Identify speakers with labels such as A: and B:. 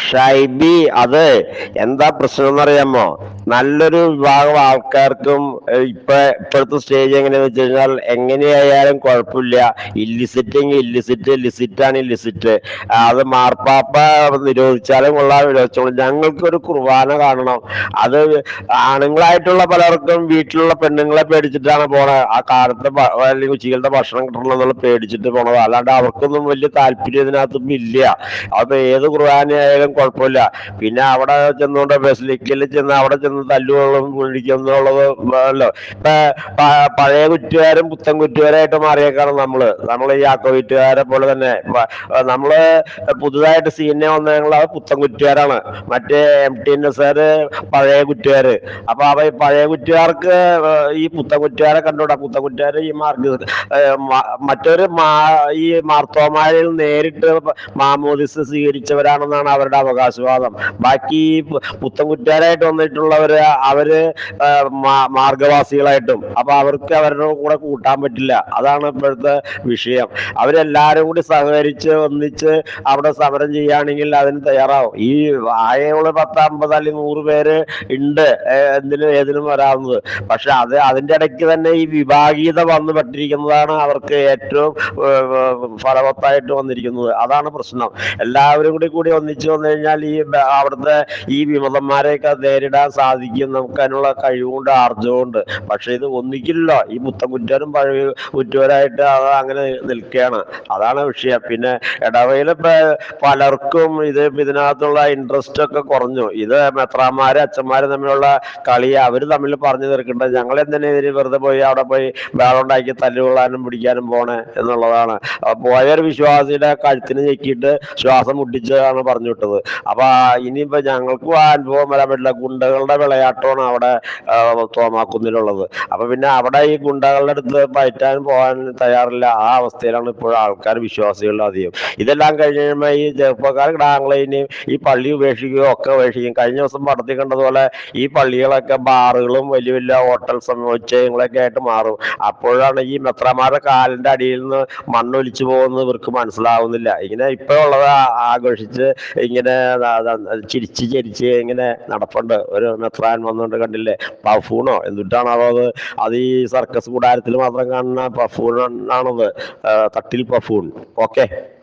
A: ഷൈബി അത് എന്താ പ്രശ്നം എന്നറിയാമോ നല്ലൊരു വിഭാഗം ആൾക്കാർക്കും ഇപ്പൊ ഇപ്പോഴത്തെ സ്റ്റേജ് എങ്ങനെയാന്ന് വെച്ച് കഴിഞ്ഞാൽ എങ്ങനെയായാലും കുഴപ്പമില്ല. ഇല്ലിസിറ്റ് എങ്കിൽ ഇല്ലിസിറ്റ് ലിസിറ്റ് ആണ് ഇല്ലിസിറ്റ് അത് മാർപ്പാപ്പ നിരോധിച്ചാലും കൊള്ളാം വിരോധിച്ചോളൂ ഞങ്ങൾക്ക് ഒരു കുർബാന കാണണം. അത് ആണുങ്ങളായിട്ടുള്ള പലർക്കും വീട്ടിലുള്ള പെണ്ണുങ്ങളെ പേടിച്ചിട്ടാണ് പോണത് ആ കാലത്തെ അല്ലെങ്കിൽ ഉച്ചകളുടെ ഭക്ഷണം കിട്ടണം എന്നുള്ള പേടിച്ചിട്ട് പോണത്. അല്ലാണ്ട് അവർക്കൊന്നും വലിയ താല്പര്യം ഇതിനകത്തൊന്നും ഇല്ല. അപ്പൊ ഏത് കുർബാനയായാലും കുഴപ്പമില്ല. പിന്നെ അവിടെ ചെന്നുകൊണ്ട് ബസിലിക്കയിൽ ചെന്ന് അവിടെ ചെന്ന് തല്ലുകൊള്ളും കുഴിക്കുന്നുള്ളത് അല്ലോ പഴയ കുറ്റുകാരും പുത്തൻ കുറ്റുകാരായിട്ട് മാറിയേക്കാണ് നമ്മൾ. നമ്മൾ ഈ ആക്കോവിറ്റുകാരെ പോലെ തന്നെ. നമ്മൾ പുതുതായിട്ട് സീനെ വന്ന ഞങ്ങൾ അത് പുത്തൻ കുറ്റുകാരാണ്. മറ്റേ എം ടി സാറ് പഴയ കുറ്റുകാര്. അപ്പൊ അവ പഴയ കുറ്റുകാർക്ക് ഈ പുത്തൻ കുറ്റുകാരെ കണ്ടുകൂടാ? പുത്തൻ കുറ്റുകാര് ഈ ഏഹ് മറ്റൊരു മാ ഈ മാർത്തോമാരിൽ നേരിട്ട് മാമോദിസ് സ്വീകരിച്ചവരാണെന്നാണ് അവരുടെ അവകാശവാദം. ബാക്കി പുത്തൻ കുറ്റുകാരായിട്ട് വന്നിട്ടുള്ളവര് അവർ അവർ മാർഗവാസികളായിട്ടും. അപ്പൊ അവർക്ക് അവരുടെ കൂടെ കൂട്ടാൻ പറ്റില്ല. അതാണ് ഇപ്പോഴത്തെ വിഷയം. അവരെല്ലാരും കൂടി സഹകരിച്ച് ഒന്നിച്ച് അവിടെ സമരം ചെയ്യുകയാണെങ്കിൽ അതിന് തയ്യാറാവും. ഈ ആയുള്ള പത്ത് അമ്പത് അല്ലെങ്കിൽ നൂറ് പേര് ഉണ്ട് എന്തിനും ഏതിനും വരാവുന്നത്. പക്ഷെ അത് അതിന്റെ ഇടയ്ക്ക് തന്നെ ഈ വിഭാഗീയത വന്നു പെട്ടിരിക്കുന്നതാണ് അവർക്ക് ഏറ്റവും ഫലവത്തായിട്ട് വന്നിരിക്കുന്നത്. അതാണ് പ്രശ്നം. എല്ലാവരും കൂടി കൂടി ഒന്നിച്ചു വന്നു കഴിഞ്ഞാൽ ഈ അവിടുത്തെ ഈ വിമതന്മാരെയൊക്കെ നേരിടാൻ സാധിക്കും. നമുക്ക് അതിനുള്ള കഴിവുണ്ട് ആർജവുമുണ്ട് പക്ഷെ ഇത് ഒന്നിക്കില്ലല്ലോ ഈ പുത്തൻ കുറ്റരും പഴയ കുറ്റവരായിട്ട് അത് അങ്ങനെ നിൽക്കുകയാണ്. അതാണ് വിഷയം. പിന്നെ ഇടവയിൽ പലർക്കും ഇത് ഇതിനകത്തുള്ള ഇൻട്രസ്റ്റ് ഒക്കെ കുറഞ്ഞു. ഇത് മെത്രാന്മാര് അച്ഛന്മാര് തമ്മിലുള്ള കളി അവർ തമ്മിൽ പറഞ്ഞു തീർക്കേണ്ടത് ഞങ്ങൾ എന്തിനാ ഇതിന് വെറുതെ പോയി അവിടെ പോയി വേളുണ്ടാക്കി തല്ലുകൊള്ളാനും പിടിക്കാനും പോണേ എന്നുള്ളതാണ്. പോയൊരു വിശ്വാസിയുടെ കഴുത്തിന് ഞെക്കിയിട്ട് ശ്വാസം മുട്ടിച്ചാണ് പറഞ്ഞു വിട്ടത്. അപ്പൊ ഇനിയിപ്പോ ഞങ്ങൾക്കും ആ അനുഭവം വരാൻ പറ്റില്ല. ഗുണ്ടകളുടെ വിളയാട്ടമാണ് അവിടെ തോമാക്കുന്നിലുള്ളത്. അപ്പൊ പിന്നെ അവിടെ ഈ ഗുണ്ടകളുടെ അടുത്ത് പയറ്റാൻ പോകാൻ തയ്യാറില്ല. ആ അവസ്ഥയിലാണ് ഇപ്പോൾ ആൾക്കാർ വിശ്വാസികൾ അധികം ഇതെല്ലാം കഴിഞ്ഞ് കഴിയുമ്പോൾ ഈ ചെറുപ്പക്കാർ ഗ്രാമങ്ങളെയും ഈ പള്ളി ഉപേക്ഷിക്കുകയോ ഒക്കെ ഉപേക്ഷിക്കും. കഴിഞ്ഞ ദിവസം പടത്തിൽ കണ്ടതുപോലെ ഈ പള്ളികളൊക്കെ ബാറുകളും വലിയ വലിയ ഹോട്ടൽ സമുച്ചയങ്ങളൊക്കെ ആയിട്ട് മാറും. അപ്പോഴാണ് ഈ മെത്രമാരുടെ കാലിന്റെ അടിയിൽ നിന്ന് മണ്ണൊലിച്ചു പോകുന്നത് ഇവർക്ക് മനസ്സിലാവുന്നില്ല. ഇങ്ങനെ ഇപ്പോഴുള്ളത് ആഘോഷിച്ച് ഇങ്ങനെ ചിരിച്ച് ചിരിച്ച് ഇങ്ങനെ നടപ്പുണ്ട്. ഒരു മെത്രാൻ വന്നുകൊണ്ട് കണ്ടില്ലേ? പഫൂണോ എന്തുട്ടാണോ അത്? അത് ഈ സർക്കസ് കൂടാരത്തിൽ മാത്രം കാണുന്ന പഫൂൺ ആണത്. തട്ടിൽ പഫൂൺ ഓക്കെ